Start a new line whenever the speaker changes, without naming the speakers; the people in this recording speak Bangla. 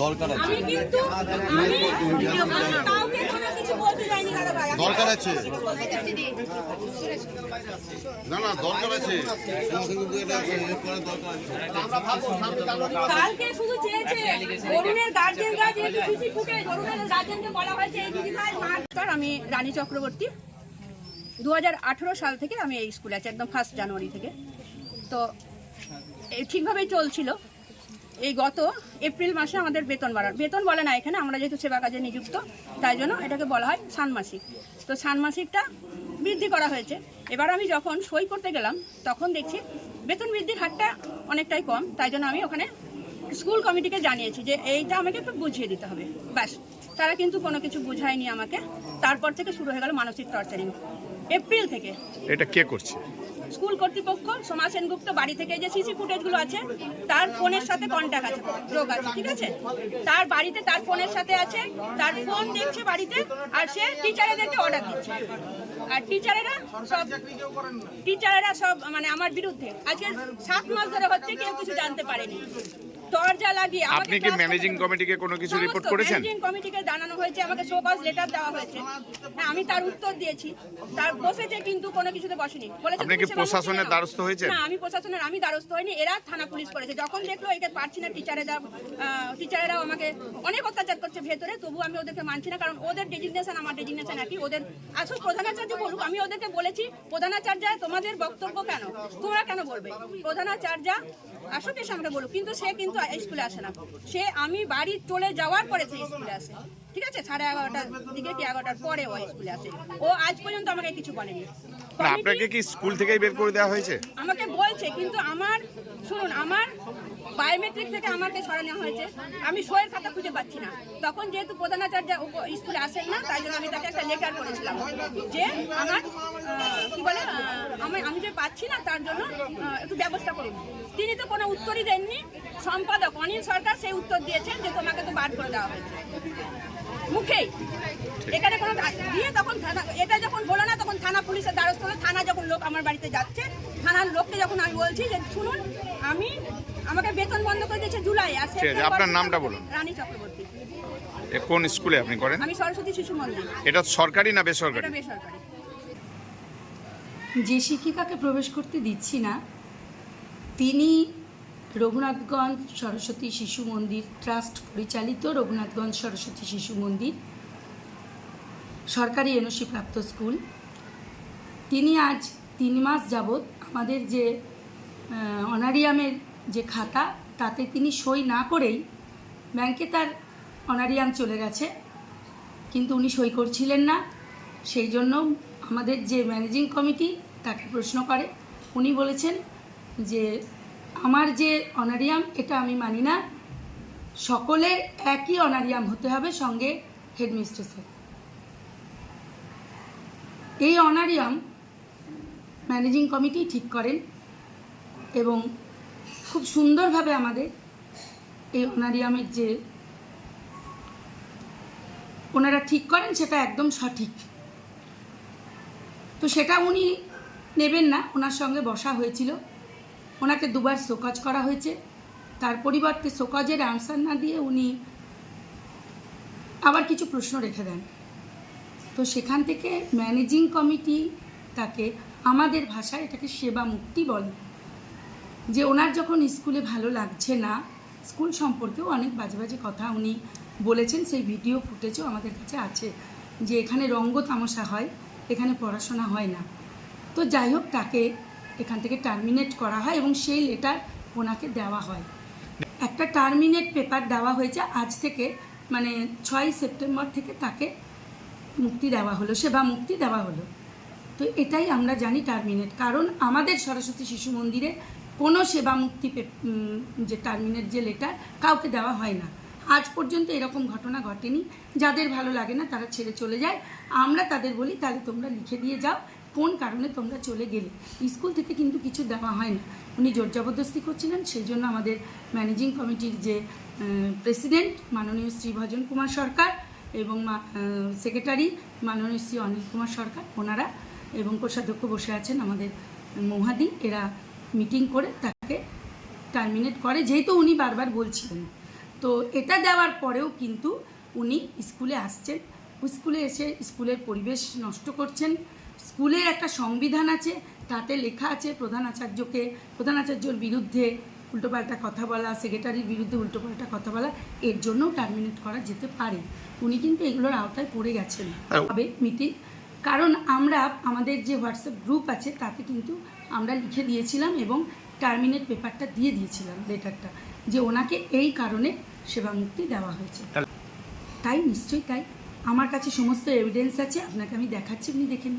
দরকার আছে।
দাদা ভাই আমি
দরকার আছে।
কিছু বলতে যাইনি।
না না দরকার আছে। তোমাকে কিন্তু এটা এ করার দরকার আছে।
কালকে শুধু চেয়েছে অরুণের গার্জেনরা যেহেতু সিসি ফুটেজ অরুণের গার্জেনকে বলা হয়েছে এই দিদি আমি রানী চক্রবর্তী। দু হাজার আঠেরো সাল থেকে আমি এই স্কুলে আছি, একদম ফার্স্ট জানুয়ারি থেকে। তো ঠিকভাবেই চলছিল। এই গত এপ্রিল মাসে আমাদের বেতন বাড়ার বেতন বলে না এখানে, আমরা যেহেতু সেবা কাজে নিযুক্ত, তাই জন্য এটাকে বলা হয় ষান্মাসিক। তো ষান্মাসিকটা বৃদ্ধি করা হয়েছে। এবার আমি যখন সই করতে গেলাম, তখন দেখছি বেতন বৃদ্ধির হারটা অনেকটাই কম, তাই জন্য আমি ওখানে স্কুল কমিটিকে জানিয়েছি যে এইটা আমাকে একটু বুঝিয়ে দিতে হবে। ব্যাস, তারা কিন্তু কোনো কিছু বুঝায়নি আমাকে। তারপর থেকে শুরু হয়ে গেল মানসিক টর্চারিং। এপ্রিল থেকে।
এটা কে করছে?
স্কুল কর্তৃপক্ষ সোমা সেনগুপ্ত বাড়ি থেকে যে সিসি ফুটেজগুলো আছে তার ফোনের সাথে কন্ট্যাক্ট আছে যোগ আছে ঠিক আছে? তার বাড়িতে তার ফোনের সাথে আছে তার ফোন দেখছে বাড়িতে আর সে টিচারেদেরকে অর্ডার দিচ্ছে। আর টিচারেরা সব টিচারেরা সব মানে আমার বিরুদ্ধে। আজকে সাত মাস ধরে হচ্ছে কেউ কিছু জানতে পারেনি। দরজা লাগিয়ে
আপনি কি ম্যানেজিং কমিটিকে কোনো কিছু রিপোর্ট করেছেন?
ম্যানেজিং কমিটিকে জানানো হয়েছে আমাকে শোকজ লেটার দেওয়া হয়েছে। হ্যাঁ আমি তার উত্তর দিয়েছি। তার বসেছে কিন্তু কোনো কিছুতে বসেনি। বলেছে
আপনি কি প্রশাসনের। দ্বারস্থ হয়েছেন?
না আমি প্রশাসনের আমি দ্বারস্থ হইনি। এরা থানা পুলিশ করেছে। যখন দেখল একে পারছি না টিচারেরা টিচারেরাও আমাকে অনেক অত্যাচার করছে ভেতরে তবু আমি ওদেরকে মানছি না কারণ ওদের ডেজিগনেশন আমার ডেজিগনেশন একই। ওদের আসল প্রধানাচার্য বলুক আমি ওদেরকে বলেছি প্রধানাচার্য তোমাদের বক্তব্য কেন? তোমরা কেন বলবে? প্রধানাচার্য আসুক এসে আমাকে বলুক। কিন্তু সে কিন্তু স্কুলে আসে না। সে আমি বাড়ি চলে যাওয়ার পরে সে স্কুলে আসে। ঠিক আছে? সাড়ে এগারোটার দিকে কি এগারোটার পরে ও স্কুলে আসে। ও আজ পর্যন্ত আমাকে কিছু বলেনি।
আপনাকে কি স্কুল থেকেই বের করে দেওয়া হয়েছে?
আমাকে বলছে কিন্তু আমার শুনুন আমার বায়োমেট্রিক থেকে আমাকে সরানো হয়েছে। আমি সইয়ের খাতা খুঁজে পাচ্ছি না। তখন যেহেতু প্রধানাচার্য স্কুলে আসেন না তাই জন্য আমি তাকে একটা লেটার করেছিলাম যে আমার কি বলে আমি আমি যে পাচ্ছি না তার জন্য একটু ব্যবস্থা করুন। তিনি তো কোনো উত্তরই দেননি। সম্পাদক অনিল সরকার সেই উত্তর দিয়েছেন যে তোমাকে তো বার করে দেওয়া হয়েছে। মুখেই এখানে কোনো দিয়ে তখন থানা এটা যখন হলো না তখন থানা পুলিশের দ্বারস্থ হলো। থানা যখন লোক আমার বাড়িতে যাচ্ছে থানার লোককে যখন আমি বলছি যে শুনুন আমি আমাকে বেতন বন্ধ করে দিয়েছে জুলাই আর
আছে, আপনার নামটা বলুন।
রানী চক্রবর্তী।
কোন স্কুলে আপনি করেন?
আমি সরস্বতী শিশু মন্দির।
এটা সরকারি না বেসরকারি?
এটা বেসরকারি।
যে শিক্ষিকাকে প্রবেশ করতে দিচ্ছি না তিনি রঘুনাথগঞ্জ সরস্বতী শিশু মন্দির ট্রাস্ট পরিচালিত রঘুনাথগঞ্জ সরস্বতী শিশু মন্দির, সরকারি এনওসি প্রাপ্ত স্কুল। তিনি আজ তিন মাস যাবৎ আমাদের যে অনারিয়ামের যে খাতা, তাতে তিনি সই না করেই ব্যাংকে তার অনারিয়াম চলে গেছে। কিন্তু উনি সই করছিলেন না। সেই জন্য আমাদের যে ম্যানেজিং কমিটি তাকে প্রশ্ন করে। উনি বলেছেন যে আমার যে অনারিয়াম, এটা আমি মানি না। সকলের একই অনারিয়াম হতে হবে সঙ্গে হেডমিস্ট্রেসের। এই অনারিয়াম ম্যানেজিং কমিটি ঠিক করেন এবং খুব সুন্দরভাবে আমাদের এই অনারিয়ামের যে ওনারা ঠিক করেন, সেটা একদম সঠিক। তো সেটা উনি নেবেন না, ওনার সঙ্গে বসা হয়েছিল। ওনাকে দুবার শোকজ করা হয়েছে। তার পরিবর্তে শোকজের অ্যান্সার না দিয়ে উনি আবার কিছু প্রশ্ন রেখে দেন। তো সেখান থেকে ম্যানেজিং কমিটি তাকে আমাদের ভাষায় এটাকে সেবা মুক্তি বলে, যে ওনার যখন স্কুলে ভালো লাগছে না, স্কুল সম্পর্কেও অনেক বাজে বাজে কথা উনি বলেছেন, সেই ভিডিও ফুটেজও আমাদের কাছে আছে, যে এখানে রঙ্গ তামাশা হয়, এখানে পড়াশোনা হয় না। তো যাই হোক, তাকে এখান থেকে টার্মিনেট করা হয় এবং সেই লেটার ওনাকে দেওয়া হয়। একটা টার্মিনেট পেপার দেওয়া হয়েছে, আজ থেকে মানে ছয় সেপ্টেম্বর থেকে তাকে মুক্তি দেওয়া হলো, সেবা মুক্তি দেওয়া হলো। তো এটাই আমরা জানি টার্মিনেট কারণ আমাদের সরস্বতী শিশু মন্দিরে কোনো সেবা মুক্তি যে টার্মিনেট যে লেটার কাউকে দেওয়া হয় না। আজ পর্যন্ত এরকম ঘটনা ঘটেনি। যাদের ভালো লাগে না তারা ছেড়ে চলে যায়। আমরা তাদের বলি, তাহলে তোমরা লিখে দিয়ে যাও কোন কারণে তোমরা চলে গেলে? স্কুল থেকে কিন্তু কিছু দেওয়া হয় না। উনি জোর জবরদস্তি করছিলেন, সেই জন্য আমাদের ম্যানেজিং কমিটির যে প্রেসিডেন্ট মাননীয় শ্রী ভজন কুমার সরকার এবং সেক্রেটারি মাননীয় শ্রী অনিল কুমার সরকার, ওনারা এবং কোষাধ্যক্ষ বসে আছেন আমাদের মহাদি। এরা মিটিং করে তাকে টার্মিনেট করে, যেহেতু উনি বারবার বলছিলেন। তো এটা দেওয়ার পরেও কিন্তু উনি স্কুলে আসছেন। স্কুলে এসে স্কুলের পরিবেশ নষ্ট করছেন। স্কুলের একটা সংবিধান আছে তাতে লেখা আছে প্রধান আচার্যকে প্রধান আচার্যর বিরুদ্ধে উল্টোপাল্টা কথা বলা সেক্রেটারির বিরুদ্ধে উল্টোপাল্টা কথা বলা এর জন্যও টার্মিনেট করা যেতে পারে। উনি কিন্তু এগুলোর আওতায় পড়ে গেছেন। হবে মিটিং কারণ আমরা আমাদের যে হোয়াটসঅ্যাপ গ্রুপ আছে তাতে কিন্তু আমরা লিখে দিয়েছিলাম এবং টার্মিনেট পেপারটা দিয়ে দিয়েছিলাম লেটারটা যে ওনাকে এই কারণে সেবা মুক্তি দেওয়া হয়েছে। তাই নিশ্চয়ই তাই। আমার কাছে সমস্ত এভিডেন্স আছে আপনাকে আমি দেখাচ্ছি আপনি দেখে নিন।